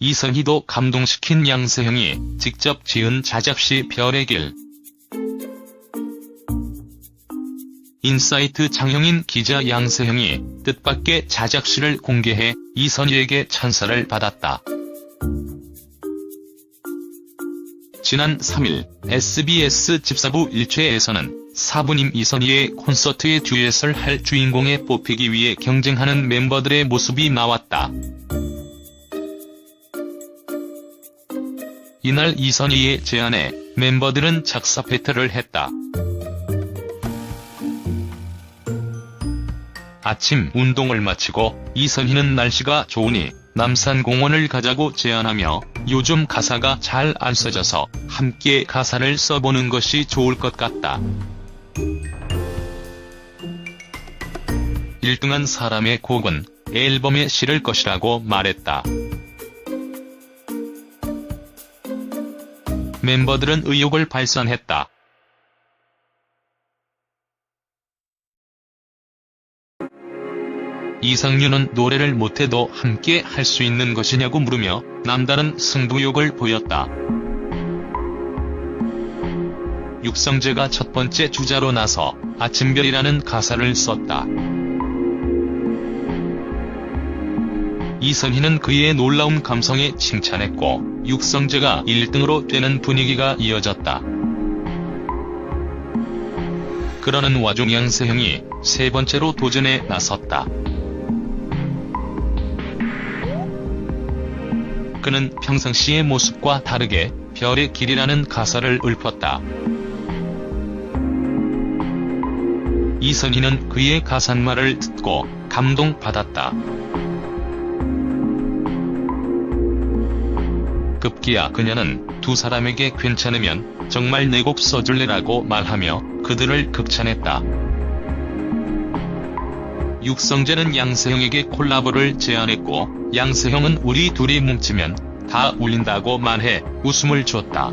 이선희도 감동시킨 양세형이 직접 지은 자작시 별의 길. 인사이트 장형인 기자 양세형이 뜻밖의 자작시를 공개해 이선희에게 찬사를 받았다. 지난 3일 SBS 집사부 1최에서는 사부님 이선희의 콘서트에 듀엣을 할 주인공에 뽑히기 위해 경쟁하는 멤버들의 모습이 나왔다. 이날 이선희의 제안에 멤버들은 작사 배틀을 했다. 아침 운동을 마치고 이선희는 날씨가 좋으니 남산공원을 가자고 제안하며 요즘 가사가 잘 안 써져서 함께 가사를 써보는 것이 좋을 것 같다. 1등한 사람의 곡은 앨범에 실을 것이라고 말했다. 멤버들은 의욕을 발산했다. 이상윤은 노래를 못해도 함께 할 수 있는 것이냐고 물으며 남다른 승부욕을 보였다. 육성재가 첫 번째 주자로 나서 아침별이라는 가사를 썼다. 이선희는 그의 놀라운 감성에 칭찬했고 육성재가 1등으로 되는 분위기가 이어졌다. 그러는 와중 양세형이 세 번째로 도전에 나섰다. 그는 평상시의 모습과 다르게 별의 길이라는 가사를 읊었다. 이선희는 그의 가사말을 듣고 감동받았다. 급기야 그녀는 두 사람에게 괜찮으면 정말 내 곡 써줄래라고 말하며 그들을 극찬했다. 육성재는 양세형에게 콜라보를 제안했고 양세형은 우리 둘이 뭉치면 다 울린다고 말해 웃음을 줬다.